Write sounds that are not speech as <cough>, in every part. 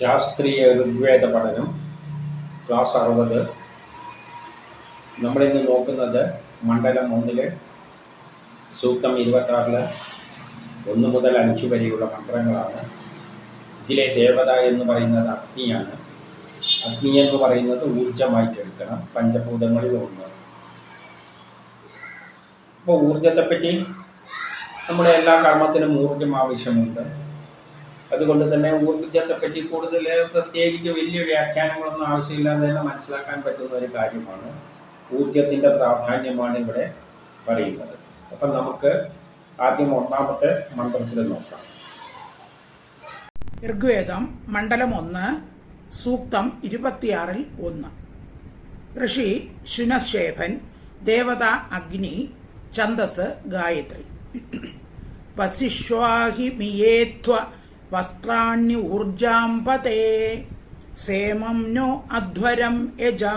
ശാസ്ത്രീയ ഋഗ്വേദ പഠനം ക്ലാസ് അറുപത്. നമ്മളിന്ന് നോക്കുന്നത് മണ്ഡലം ഒന്നിലെ സൂക്തം ഇരുപത്താറിൽ ഒന്ന് മുതൽ അഞ്ച് വരെയുള്ള മന്ത്രങ്ങളാണ്. ഇതിലെ ദേവത എന്ന് പറയുന്നത് അഗ്നിയാണ്. അഗ്നി എന്ന് പറയുന്നത് ഊർജമായിട്ട് എടുക്കണം പഞ്ചഭൂതങ്ങളിൽ ഒന്ന്. അപ്പോൾ ഊർജത്തെപ്പറ്റി നമ്മുടെ എല്ലാ കർമ്മത്തിനും ഊർജം ആവശ്യമുണ്ട്. അതുകൊണ്ട് തന്നെ ഊർജത്തെപ്പറ്റി കൂടുതൽ പ്രത്യേകിച്ച് വലിയ വ്യാഖ്യാനങ്ങളൊന്നും ആവശ്യമില്ലാതെ തന്നെ മനസ്സിലാക്കാൻ പറ്റുന്ന ഒരു കാര്യമാണ്. ഊർജത്തിന്റെ പ്രാധാന്യമാണ് ഇവിടെ പറയുന്നത്. അപ്പം നമുക്ക് ആദ്യം ഒന്നാമത്തെ മന്ത്രത്തിൽ നോക്കാം. ഋഗ്വേദം മണ്ഡലം ഒന്ന് സൂക്തം ഇരുപത്തിയാറിൽ ഒന്ന്. ഋഷി ശുനശേഖൻ ദേവത അഗ്നി ഛന്ദസ് ഗായത്രി. <clears throat> വസിഷ്വാഹി ഊർജാം പതേ. സേമം നോ അധ്വരം യജാ.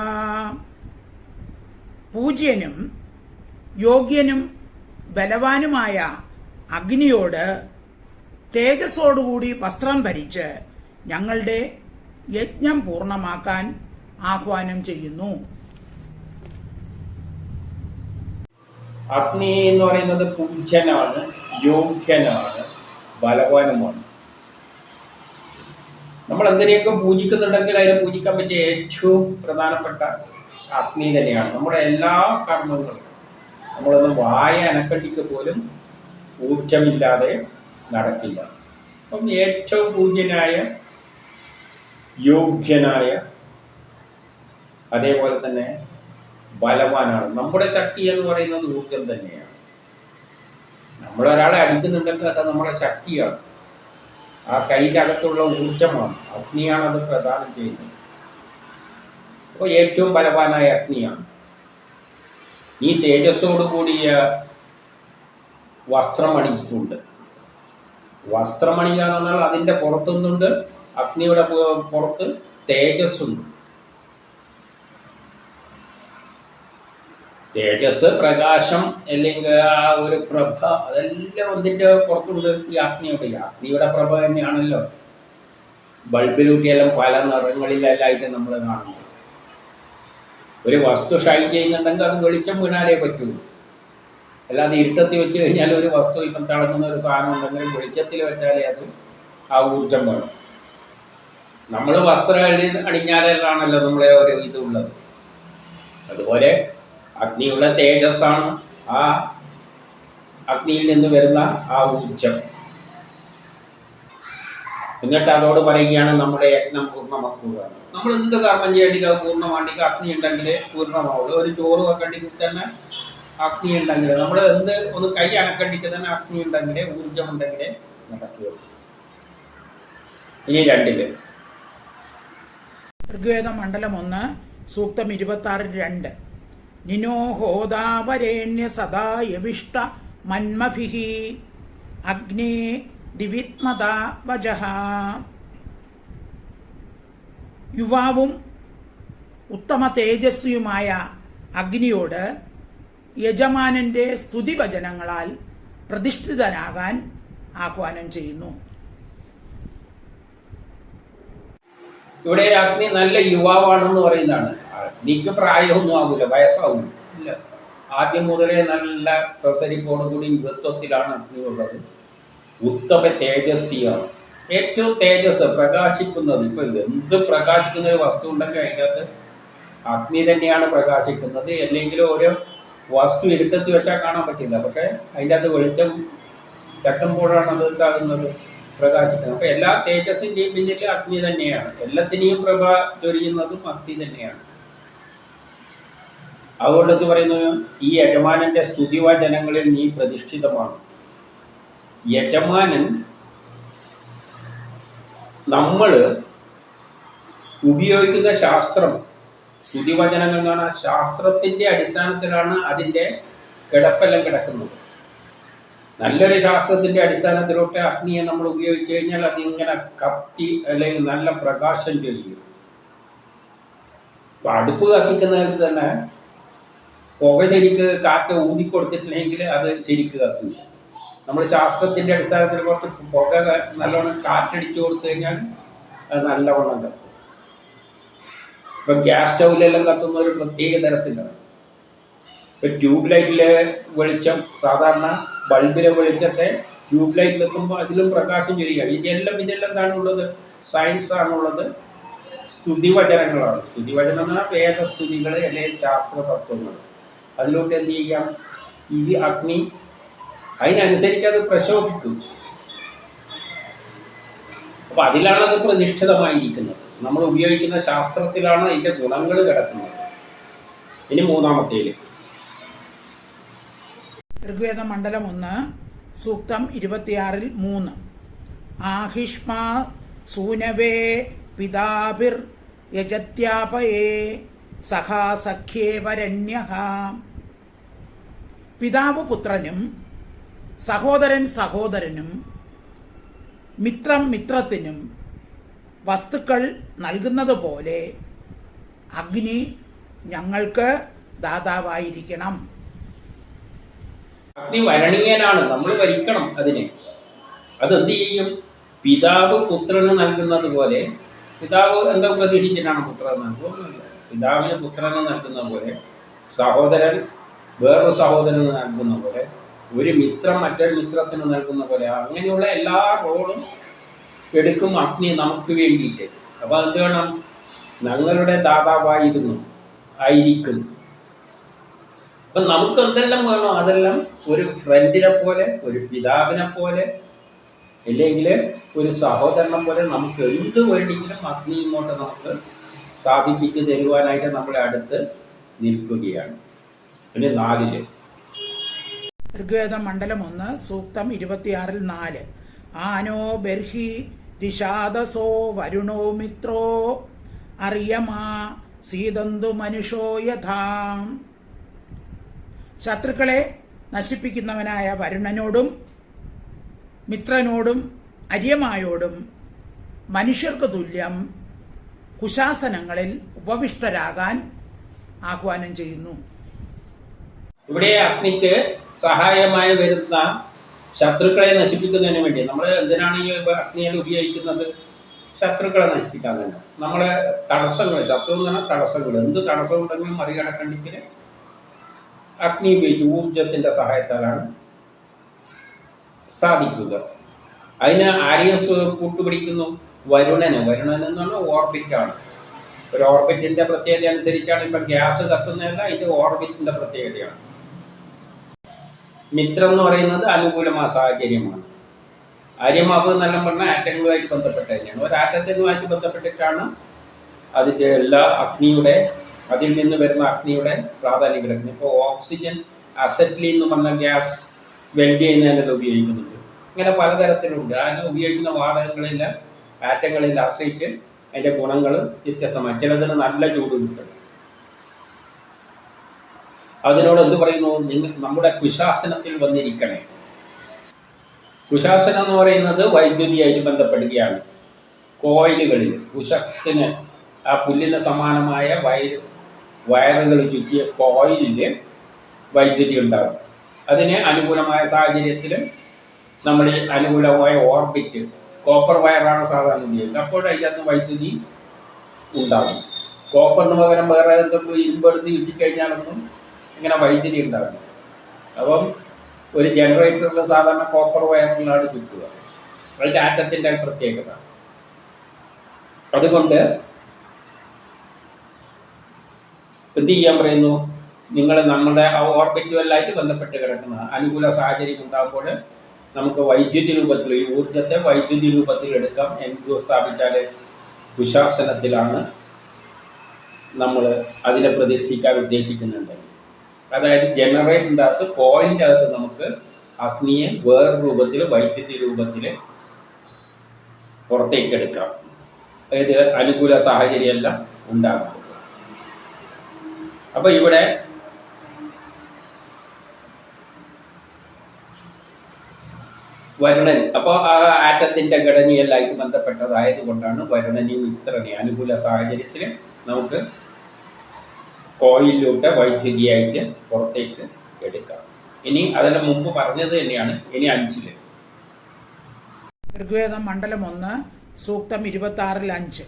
പൂജ്യനും യോഗ്യനും ബലവാനുമായ അഗ്നിയോട് തേജസ്സോടുകൂടി വസ്ത്രം ധരിച്ച് ഞങ്ങളുടെ യജ്ഞം പൂർണമാക്കാൻ ആഹ്വാനം ചെയ്യുന്നു. അഗ്നി എന്ന് പറയുന്നത് പൂജ്യനാണ് യോഗ്യനാണ് ബലവാനുമാണ്. നമ്മൾ എന്തിനെയൊക്കെ പൂജിക്കുന്നുണ്ടെങ്കിൽ അതിനെ പൂജിക്കാൻ പറ്റിയ ഏറ്റവും പ്രധാനപ്പെട്ട അഗ്നി തന്നെയാണ്. നമ്മുടെ എല്ലാ കർമ്മങ്ങളും നമ്മളൊന്ന് വായ അനക്കട്ടിക്ക് പോലും ഊർജമില്ലാതെ നടക്കില്ല. അപ്പം ഏറ്റവും പൂജ്യനായ യോഗ്യനായ അതേപോലെ തന്നെ ബലവാനാണ്. നമ്മുടെ ശക്തി എന്ന് പറയുന്നത് ഊർജം തന്നെയാണ്. നമ്മളൊരാളെ അടിക്കുന്നുണ്ടെങ്കിൽ അത് നമ്മുടെ ശക്തിയാണ്. ആ കൈന്റെ അകത്തുള്ള ഊർജമാണ് അഗ്നിയാണ് അത് പ്രദാനം ചെയ്യുന്നത്. അപ്പോൾ ഏറ്റവും ബലവാനായ അഗ്നിയാണ്. ഈ തേജസ്സോട് കൂടിയ വസ്ത്രം അണിച്ചിട്ടുണ്ട് പറഞ്ഞാൽ അതിന്റെ പുറത്തുനിന്നുണ്ട് അഗ്നിയുടെ പുറത്ത് തേജസ്സുണ്ട്. തേജസ് പ്രകാശം അല്ലെങ്കിൽ ആ ഒരു പ്രഭ അതെല്ലാം ഒന്നിന്റെ പുറത്തുണ്ട് ഈ അഗ്നിയുടെ ഈ അഗ്നിയുടെ പ്രഭ തന്നെയാണല്ലോ. ബൾബിലൂട്ടിയെല്ലാം പല നിറങ്ങളിലെല്ലാമായിട്ട് നമ്മൾ കാണുന്നു ഒരു വസ്തു ഷൈൻ ചെയ്യുന്നുണ്ടെങ്കിൽ അത് വെളിച്ചം വീണാലേ പറ്റൂ. അല്ലാതെ ഇരുട്ടത്തിൽ വെച്ച് കഴിഞ്ഞാൽ ഒരു വസ്തു ഇപ്പം തിളങ്ങുന്ന ഒരു സാധനം ഉണ്ടെങ്കിൽ വെളിച്ചത്തിൽ വെച്ചാലേ അത് ആ ഊർജം വേണം. നമ്മൾ വസ്ത്രം അണി അണിഞ്ഞാലാണല്ലോ നമ്മളെ ഒരു ഇതുള്ളത് അതുപോലെ അഗ്നിയുടെ തേജസ്സാണ് ആ അഗ്നിയിൽ നിന്ന് വരുന്ന ആ ഊർജം എന്നിട്ട് അതോട് പറയുകയാണ് നമ്മുടെ യജ്ഞം പൂർണമാക്കുക. നമ്മൾ എന്ത് കർമ്മം ചെയ്യേണ്ടി അത് പൂർണമാണെങ്കിൽ അഗ്നി ഉണ്ടെങ്കിൽ പൂർണമാവുള്ളൂ. ഒരു ചോറ് വെക്കണ്ടെങ്കിൽ തന്നെ അഗ്നി ഉണ്ടെങ്കിൽ നമ്മൾ എന്ത് ഒന്ന് കൈ അനക്കണ്ടിക്ക് തന്നെ അഗ്നി ഉണ്ടെങ്കിൽ ഊർജം ഉണ്ടെങ്കിൽ നടക്കുകയുള്ളൂ ഇനി രണ്ടിൽ. ഋഗ്വേദ മണ്ഡലം ഒന്ന് സൂക്തം ഇരുപത്തി ആറിൽ രണ്ട്. നിനോ ഹോദാവരേണ്യ സദാ യവിഷ്ട മന്മഭിഹി അഗ്നേ ദിവിത്മതാ വജഹ യുവാവും ഉത്തമ തേജസ്വിയുമായ അഗ്നിയോട് യജമാനന്റെ സ്തുതിവചനങ്ങളാൽ പ്രതിഷ്ഠിതനാകാൻ ആഹ്വാനം ചെയ്യുന്നു. ഇവിടെ അഗ്നി നല്ല യുവാവാണെന്ന് പറയുന്നതാണ്. അഗ്നിക്ക് പ്രായമൊന്നും ആകില്ല വയസ്സാവും ഇല്ല. ആദ്യം മുതലേ നല്ല പ്രസരിപ്പോടുകൂടി യുവത്വത്തിലാണ് അഗ്നി ഉള്ളത് ഉത്തമ തേജസ്വിയാണ് ഏറ്റവും തേജസ് പ്രകാശിക്കുന്നത്. ഇപ്പൊ എന്ത് പ്രകാശിക്കുന്ന ഒരു വസ്തു ഉണ്ടെങ്കിൽ അതിനകത്ത് അഗ്നി തന്നെയാണ് പ്രകാശിക്കുന്നത്. അല്ലെങ്കിൽ ഓരോ വസ്തു ഇരുട്ടത്ത് വെച്ചാൽ കാണാൻ പറ്റില്ല. പക്ഷെ അതിന്റെ അത് വെളിച്ചം തട്ടുമ്പോഴാണ് അത് ഉണ്ടാകുന്നത് പ്രകാശിക്കുന്നത്. അപ്പോൾ എല്ലാ തേജസ്സിന്റെയും പിന്നിൽ അഗ്നി തന്നെയാണ്. എല്ലാത്തിനെയും പ്രഭ ചൊരിയുന്നതും അഗ്നി തന്നെയാണ്. അതുകൊണ്ട് എന്ത് പറയുന്നു? ഈ യജമാനന്റെ സ്തുതിവചനങ്ങളിൽ നീ പ്രതിഷ്ഠിതമാണ്. യജമാനൻ നമ്മൾ ഉപയോഗിക്കുന്ന ശാസ്ത്രം സ്തുതിവചനങ്ങൾ എന്ന് പറഞ്ഞാൽ ശാസ്ത്രത്തിന്റെ അടിസ്ഥാനത്തിലാണ് അതിന്റെ കിടപ്പെല്ലാം കിടക്കുന്നത്. നല്ലൊരു ശാസ്ത്രത്തിന്റെ അടിസ്ഥാനത്തിലോട്ട് അഗ്നിയെ നമ്മൾ ഉപയോഗിച്ച് കഴിഞ്ഞാൽ അതിങ്ങനെ കത്തി അല്ലെങ്കിൽ നല്ല പ്രകാശം ചെയ്യും അടുപ്പ് കത്തിക്കുന്നതിൽ തന്നെ പുക ശരിക്ക് കാറ്റ് ഊതിക്കൊടുത്തിട്ടില്ലെങ്കിൽ അത് ശരിക്ക് കത്തില്ല. നമ്മൾ ശാസ്ത്രത്തിന്റെ അടിസ്ഥാനത്തിൽ കുറച്ച് പുക നല്ലവണ്ണം കാറ്റടിച്ചു കൊടുത്തു കഴിഞ്ഞാൽ അത് നല്ലവണ്ണം കത്തും. ഇപ്പം ഗ്യാസ് സ്റ്റൗവിലെല്ലാം കത്തുന്ന ഒരു പ്രത്യേക തരത്തിലാണ്. ഇപ്പം ട്യൂബ് ലൈറ്റിലെ വെളിച്ചം സാധാരണ ബൾബിലെ വെളിച്ചത്തെ ട്യൂബ് ലൈറ്റിൽ എത്തുമ്പോൾ അതിലും പ്രകാശം ചൊരിയുക. ഇതെല്ലാം ഇതെല്ലാം എന്താണുള്ളത്? സയൻസ് ആണുള്ളത്. സ്തുതിവചനങ്ങളാണ്. സ്തുതിവചനം എന്ന് പറഞ്ഞാൽ വേദസ്തുതികൾ അല്ലെങ്കിൽ ശാസ്ത്ര തത്വങ്ങൾ അതിലോട്ട് എന്ത് ചെയ്യാം ഇത് അഗ്നി. അതിനനുസരിച്ച് അത് പ്രശോഭിക്കും. അപ്പൊ അതിലാണത് അത് പ്രതിഷ്ഠിതമായിരിക്കുന്നത്. നമ്മൾ ഉപയോഗിക്കുന്ന ശാസ്ത്രത്തിലാണ് അതിന്റെ ഗുണങ്ങൾ കിടക്കുന്നത്. ഇനി മൂന്നാമത്തേൽ. ഋഗ്വേദ മണ്ഡലം ഒന്ന് സൂക്തം ഇരുപത്തിയാറിൽ മൂന്ന്. ആഹിഷ്മാ സൂനവേ പിതാഭിർ യജത്യാപയേ സഖാസഖ്യേ വരണ്യ പിതാവ് പുത്രനും സഹോദരൻ സഹോദരനും മിത്രം മിത്രത്തിനും വസ്തുക്കൾ നൽകുന്നത് പോലെ അഗ്നി ഞങ്ങൾക്ക് ദാതാവായിരിക്കണം. അഗ്നി വരണീയനാണ്. നമ്മൾ വരിക്കണം അതിനെ. അതെന്ത് ചെയ്യും? പിതാവ് പുത്രന് നൽകുന്നത് പോലെ. പിതാവ് എന്താ പ്രതീക്ഷിച്ചിട്ടാണ് പുത്രൻ നൽകുന്നില്ല പിതാവിന് പുത്രനെ നൽകുന്ന പോലെ സഹോദരൻ വേറൊരു സഹോദരന് നൽകുന്ന പോലെ ഒരു മിത്രം മറ്റൊരു മിത്രത്തിന് നൽകുന്ന പോലെ അങ്ങനെയുള്ള എല്ലാ റോളും എടുക്കും അഗ്നി നമുക്ക് വേണ്ടിയിട്ട്. അപ്പോൾ എന്ത് വേണം? ഞങ്ങളുടെ ദാതാവായിരുന്നു ആയിരിക്കും. അപ്പം നമുക്ക് എന്തെല്ലാം വേണോ അതെല്ലാം ഒരു ഫ്രണ്ടിനെ പോലെ ഒരു പിതാവിനെ പോലെ അല്ലെങ്കിൽ ഒരു സഹോദരനെ പോലെ നമുക്ക് എന്ത് വേണ്ടിയെങ്കിലും അഗ്നി ഇങ്ങോട്ട് നമുക്ക് സാധിപ്പിച്ച് തരുവാനായിട്ട് നമ്മുടെ അടുത്ത് നിൽക്കുകയാണ്. പിന്നെ നാലിൽ. ഋഗ്വേദ മണ്ഡലം ഒന്ന് സൂക്തം ഇരുപത്തിയാറിൽ നാല്. ആനോ ബർഹി ദിശാദസോ വരുണോ മിത്രോ? അറിയമാ സീതന്തു മനുഷോ യഥാം. ശത്രുക്കളെ നശിപ്പിക്കുന്നവനായ വരുണനോടും മിത്രനോടും അര്യമായോടും മനുഷ്യർക്ക് തുല്യം കുശാസനങ്ങളിൽ ഉപവിഷ്ടരാകാൻ ആഹ്വാനം ചെയ്യുന്നു. ഇവിടെ അഗ്നിക്ക് സഹായമായി വരുന്ന ശത്രുക്കളെ നശിപ്പിക്കുന്നതിന് വേണ്ടി നമ്മൾ എന്തിനാണ് ഈ അഗ്നിയിൽ ഉപയോഗിക്കുന്നത്? ശത്രുക്കളെ നശിപ്പിക്കാൻ തന്നെ നമ്മളെ തടസ്സങ്ങൾ ശത്രു എന്ന് പറഞ്ഞാൽ തടസ്സങ്ങൾ. എന്ത് തടസ്സം ഉണ്ടെങ്കിലും മറികടക്കണ്ടെങ്കിൽ അഗ്നി ഉപയോഗിച്ച് ഊർജത്തിന്റെ സഹായത്താലാണ് സാധിക്കുക. അതിന് ആരെയും കൂട്ടുപിടിക്കുന്നു? വരുണന്. വരുണൻ എന്ന് പറഞ്ഞാൽ ഓർബിറ്റാണ് ഒരു ഓർബിറ്റിന്റെ പ്രത്യേകത അനുസരിച്ചാണ് ഇപ്പം ഗ്യാസ് കത്തുന്നതല്ല ഇത് ഓർബിറ്റിന്റെ പ്രത്യേകതയാണ്. മിത്രം എന്ന് പറയുന്നത് അനുകൂലമായ സാഹചര്യമാണ്. അരിമാവ് എന്നെല്ലാം പറഞ്ഞാൽ ആറ്റങ്ങളുമായിട്ട് ബന്ധപ്പെട്ട തന്നെയാണ് ഒരു ആറ്റത്തിനുമായിട്ട് ബന്ധപ്പെട്ടിട്ടാണ് അതിന്റെ എല്ലാ അഗ്നിയുടെ അതിൽ നിന്ന് വരുന്ന അഗ്നിയുടെ പ്രാധാന്യം കിടക്കുന്നത്. ഇപ്പോൾ ഓക്സിജൻ അസറ്റ്ലി എന്ന് പറഞ്ഞ ഗ്യാസ് വെൽഡ് ചെയ്യുന്നതിനത് ഉപയോഗിക്കുന്നുണ്ട്. ഇങ്ങനെ പലതരത്തിലുണ്ട്. അതിന് ഉപയോഗിക്കുന്ന വാതകങ്ങളെല്ലാം ആറ്റങ്ങളിൽ ആശ്രയിച്ച് അതിന്റെ ഗുണങ്ങൾ വ്യത്യസ്തമാണ്. ചിലതിന് നല്ല ചൂട് കിട്ടും അതിനോട് എന്ത് പറയുന്നു? നിങ്ങൾ നമ്മുടെ കുശാസനത്തിൽ വന്നിരിക്കണേ. കുശാസനം എന്ന് പറയുന്നത് വൈദ്യുതിയായിട്ട് ബന്ധപ്പെടുകയാണ്. കോയിലുകളിൽ കുശത്തിന് ആ പുല്ലിന് സമാനമായ വയർ വയറുകൾ ചുറ്റിയ കോയിലിൽ വൈദ്യുതി ഉണ്ടാകും. അതിന് അനുകൂലമായ സാഹചര്യത്തിൽ നമ്മൾ അനുകൂലമായ ഓർബിറ്റ് കോപ്പർ വയറാണ് സാധാരണ ഉപയോഗിക്കുന്നത് അപ്പോൾ അതിനകത്ത് വൈദ്യുതി ഉണ്ടാകും. കോപ്പറിന് പകരം വേറെ എന്തെങ്കിലും ഇരുമ്പെടുത്ത് ചുറ്റിക്കഴിഞ്ഞാലൊന്നും ഇങ്ങനെ വൈദ്യുതി ഉണ്ടാകും അപ്പം ഒരു ജനറേറ്ററിൽ സാധാരണ കോപ്പർ വയറിലാണ് ചുറ്റുക. അതിന്റെ ആറ്റത്തിന്റെ പ്രത്യേകത. അതുകൊണ്ട് എന്ത് ചെയ്യാൻ പറയുന്നു? നിങ്ങൾ നമ്മുടെ ആ ഓർബിറ്റുമല്ലായിട്ട് ബന്ധപ്പെട്ട് കിടക്കുന്ന അനുകൂല സാഹചര്യം ഉണ്ടാകുമ്പോൾ നമുക്ക് വൈദ്യുതി രൂപത്തിൽ ഈ ഊർജത്തെ വൈദ്യുതി രൂപത്തിൽ എടുക്കാം. എന്ന് സ്ഥാപിച്ചാൽ കുശാസനത്തിലാണ് നമ്മൾ അതിനെ പ്രതിഷ്ഠിക്കാൻ ഉദ്ദേശിക്കുന്നുണ്ടെങ്കിൽ അതായത് ജനറേറ്ററിന്റെ അകത്ത് കോയിലിന്റെ അകത്ത് നമുക്ക് അഗ്നിയെ വേറെ രൂപത്തിൽ വൈദ്യുതി രൂപത്തിൽ പുറത്തേക്ക് എടുക്കാം അതായത് അനുകൂല സാഹചര്യമെല്ലാം ഉണ്ടാകും. അപ്പോൾ ഇവിടെ വരുണൻ. അപ്പോൾ ആ ആറ്റത്തിന്റെ ഘടനയെല്ലായിട്ട് ബന്ധപ്പെട്ടതായത് കൊണ്ടാണ് വരുണനെയും ഇത്രനെയും അനുകൂല സാഹചര്യത്തിൽ നമുക്ക് കോയിലിലൂടെ വൈദ്യുതിയായിട്ട് പുറത്തേക്ക് എടുക്കാം. ഇനി അതിന് മുമ്പ് പറഞ്ഞത് തന്നെയാണ്. ഇനി അഞ്ചിൽ ഋഗ്വേദം മണ്ഡലം ഒന്ന് സൂക്തം ഇരുപത്തി ആറിൽ അഞ്ച്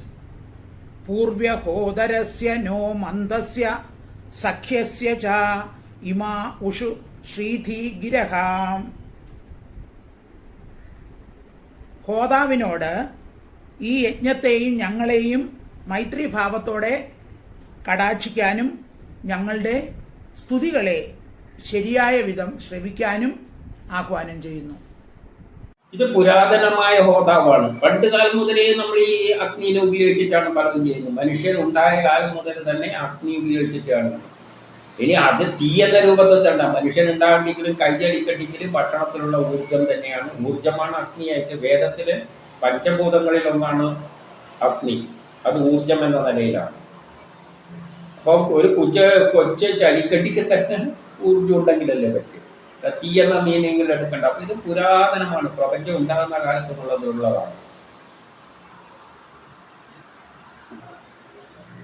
പൂർവ്യഹോദരസ്യ നോ മന്ദസ്യ സഖ്യസ്യ ച ഇമാ ഉഷു ശ്രീധി ഗിരഹാം. ഹോതാവിനോട് ഈ യജ്ഞത്തെയും ഞങ്ങളെയും മൈത്രിഭാവത്തോടെ കടാക്ഷിക്കാനും ഞങ്ങളുടെ സ്തുതികളെ ശരിയായ വിധം ശ്രവിക്കാനും ആഹ്വാനം ചെയ്യുന്നു. ഇത് പുരാതനമായ ഹോതാവാണ് പണ്ട് കാലം മുതലേ നമ്മൾ ഈ അഗ്നിനെ ഉപയോഗിച്ചിട്ടാണ് പലതും ചെയ്യുന്നത്. മനുഷ്യൻ ഉണ്ടായ കാലം മുതൽ തന്നെ അഗ്നി ഉപയോഗിച്ചിട്ടാണ്. ഇനി അത് തീയത രൂപത്തിൽ തന്നെ മനുഷ്യൻ ഉണ്ടാകണ്ടെങ്കിലും കൈജടിക്കട്ടിക്കലും ഭക്ഷണത്തിലുള്ള ഊർജം തന്നെയാണ്. ഊർജമാണ് അഗ്നിയായിട്ട് വേദത്തിൽ പഞ്ചഭൂതങ്ങളിൽ ഒന്നാണ് അഗ്നി. അത് ഊർജം എന്ന നിലയിലാണ്. അപ്പം ഒരു കൊച്ച കൊച്ച ചലിക്കട്ടിക്ക് തന്നെ ഊർജം ഉണ്ടെങ്കിലല്ലേ പറ്റും. തീയെന്ന എന്ന മീനിങ്ങിൽ എടുക്കണ്ട. അപ്പൊ ഇത് പുരാതനമാണ്. പ്രപഞ്ചം ഉണ്ടാകുന്ന കാലത്തുള്ളതുള്ളതാണ്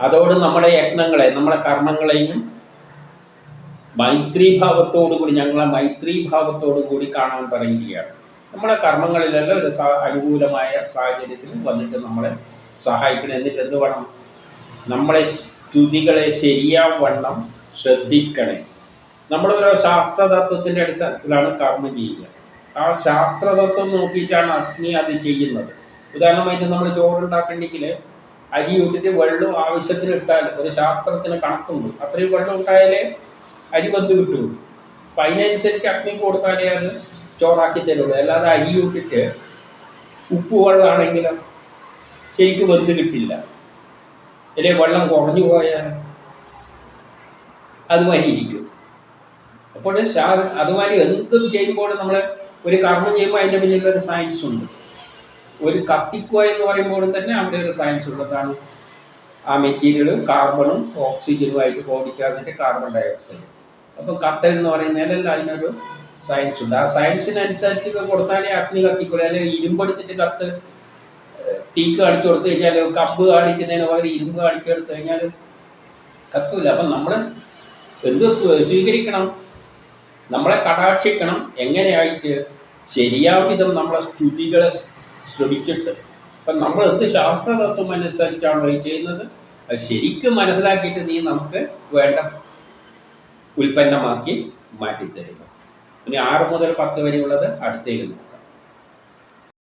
അതോട് നമ്മുടെ യജ്ഞങ്ങളെ നമ്മുടെ കർമ്മങ്ങളെയും മൈത്രീഭാവത്തോടു കൂടി ഞങ്ങളെ മൈത്രീഭാവത്തോടു കൂടി കാണാൻ പറയുകയാണ്. നമ്മുടെ കർമ്മങ്ങളിലെല്ലാം ഒരു അനുകൂലമായ സാഹചര്യത്തിൽ വന്നിട്ട് നമ്മളെ സഹായിക്കണം. എന്നിട്ട് എന്ത് വേണം? നമ്മളെ സ്തുതികളെ ശരിയാവണ്ണം ശ്രദ്ധിക്കണേ. നമ്മളൊരു ശാസ്ത്രതത്വത്തിന്റെ അടിസ്ഥാനത്തിലാണ് കർമ്മം ചെയ്യുക. ആ ശാസ്ത്രതത്വം നോക്കിയിട്ടാണ് അഗ്നി അത് ചെയ്യുന്നത്. ഉദാഹരണമായിട്ട് നമ്മൾ ചോറുണ്ടാക്കണമെങ്കിൽ അരി ഇട്ടിട്ട് വെള്ളം ആവശ്യത്തിന് ഇട്ടാൽ ഒരു ശാസ്ത്രത്തിന് കണക്കുണ്ട്. അത്രയും വെള്ളം ഉണ്ടായാലേ അരി വന്ന് കിട്ടൂ. അപ്പം അതിനനുസരിച്ച് അഗ്നി കൊടുത്താലേ അന്ന് ചോറാക്കി തരുള്ളൂ അല്ലാതെ അരി ഇട്ടിട്ട് ഉപ്പ് വെള്ളമാണെങ്കിലും ശരിക്കും വെന്ത് കിട്ടില്ല. അല്ലെ? വെള്ളം കുറഞ്ഞു പോയാൽ അതുമാതിരി ഇരിക്കും. അപ്പോൾ ശാ അതുമാതിരി എന്തും ചെയ്യുമ്പോൾ നമ്മൾ ഒരു കർമ്മം ചെയ്യുമ്പോൾ അതിന്റെ പിന്നിലൊരു സയൻസ് ഉണ്ട്. ഒരു കത്തിക്കുക എന്ന് പറയുമ്പോഴും തന്നെ അവിടെ ഒരു സയൻസ് ഉള്ളതാണ് ആ മെറ്റീരിയൽ കാർബണും ഓക്സിജനുമായിട്ട് ഓടിച്ചേർന്നിട്ട് കാർബൺ ഡയോക്സൈഡ് അപ്പോൾ കത്തൽ എന്ന് പറയുന്നതിലല്ല അതിനൊരു സയൻസ് ഉണ്ട്. ആ സയൻസിനനുസരിച്ച് കൊടുത്താലേ അഗ്നി കത്തിക്കുള്ളൂ. അല്ലെങ്കിൽ ഇരുമ്പെടുത്തിട്ട് കത്ത് തീക്ക് കാണിച്ചു കൊടുത്തു കഴിഞ്ഞാൽ കമ്പ് കാണിക്കുന്നതിന് പകരം ഇരുമ്പ് കാണിച്ചു കൊടുത്തു കഴിഞ്ഞാൽ കത്തൂല. അപ്പം നമ്മൾ എന്ത് സ്വീകരിക്കണം? നമ്മളെ കടാക്ഷിക്കണം. എങ്ങനെയായിട്ട്? ശരിയാവിധം നമ്മളെ സ്തുതികളെ ശ്രമിച്ചിട്ട്. അപ്പം നമ്മൾ എന്ത് ശാസ്ത്രതത്വം അനുസരിച്ചാണോ ഈ ചെയ്യുന്നത്? അത് ശരിക്കും മനസ്സിലാക്കിയിട്ട് നീ നമുക്ക് വേണ്ട ഉൽപ്പന്നമാക്കി മാറ്റിത്തരുന്നു. ഇനി ആറ് മുതൽ പത്ത് വരെയുള്ളത് അടുത്തേക്ക്